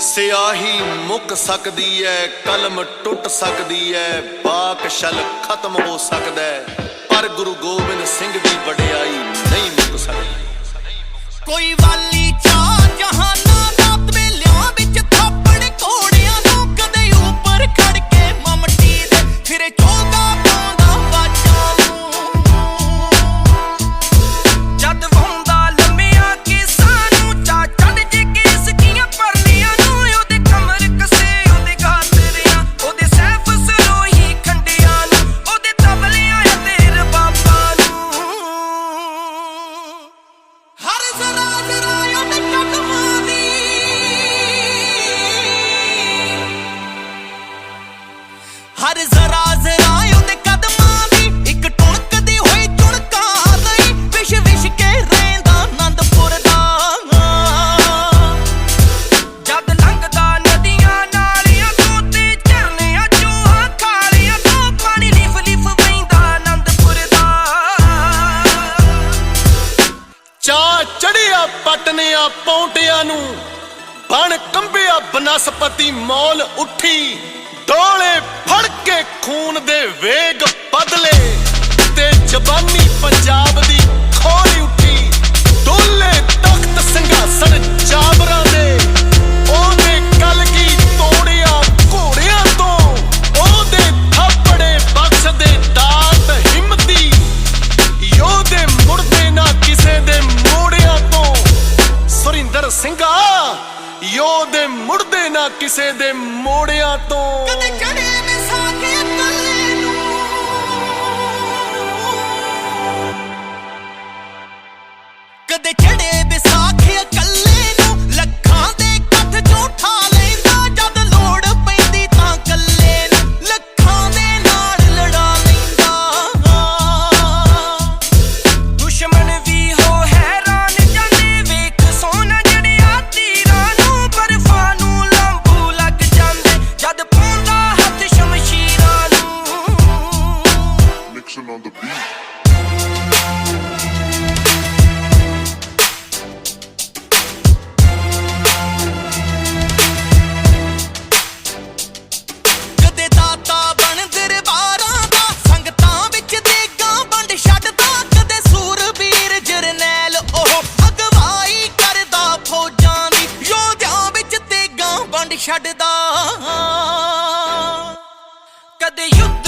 ਸਿਆਹੀ ਮੁੱਕ ਸਕਦੀ ਐ, ਕਲਮ ਟੁੱਟ ਸਕਦੀ ਐ ਬਾਕ ਛਲ ਖਤਮ ਹੋ ਸਕਦਾ ਪਰ ਗੁਰੂ ਗੋਬਿੰਦ ਸਿੰਘ ਦੀ ਵਡਿਆਈ ਨਹੀਂ ਮੁੱਕ ਸਕਦੀ। ਕੋਈ ਵਾਲੀ ਸੋਨਾ ਚੜਿਆ ਪਟਨਿਆ ਪੌਂਟਿਆਂ ਨੂੰ, ਬਣ ਕੰਬਿਆ ਬਨਸਪਤੀ ਮੌਲ ਉੱਠੀ, ਡੋਲੇ ਫੜ ਕੇ ਖੂਨ ਦੇ ਵੇਗ ਬਦਲੇ, ਤੇ ਜ਼ਬਾਨੀ ਪੰਜਾਬ ਦੀ ਯੋ ਦੇ ਮੁਰਦੇ ਨਾ ਕਿਸੇ ਦੇ ਮੋੜਿਆਂ ਤੋਂ। ਕਦੇ ਚੜੇ ਛੱਡਦਾ। ਕਦੇ ਯੁੱਧ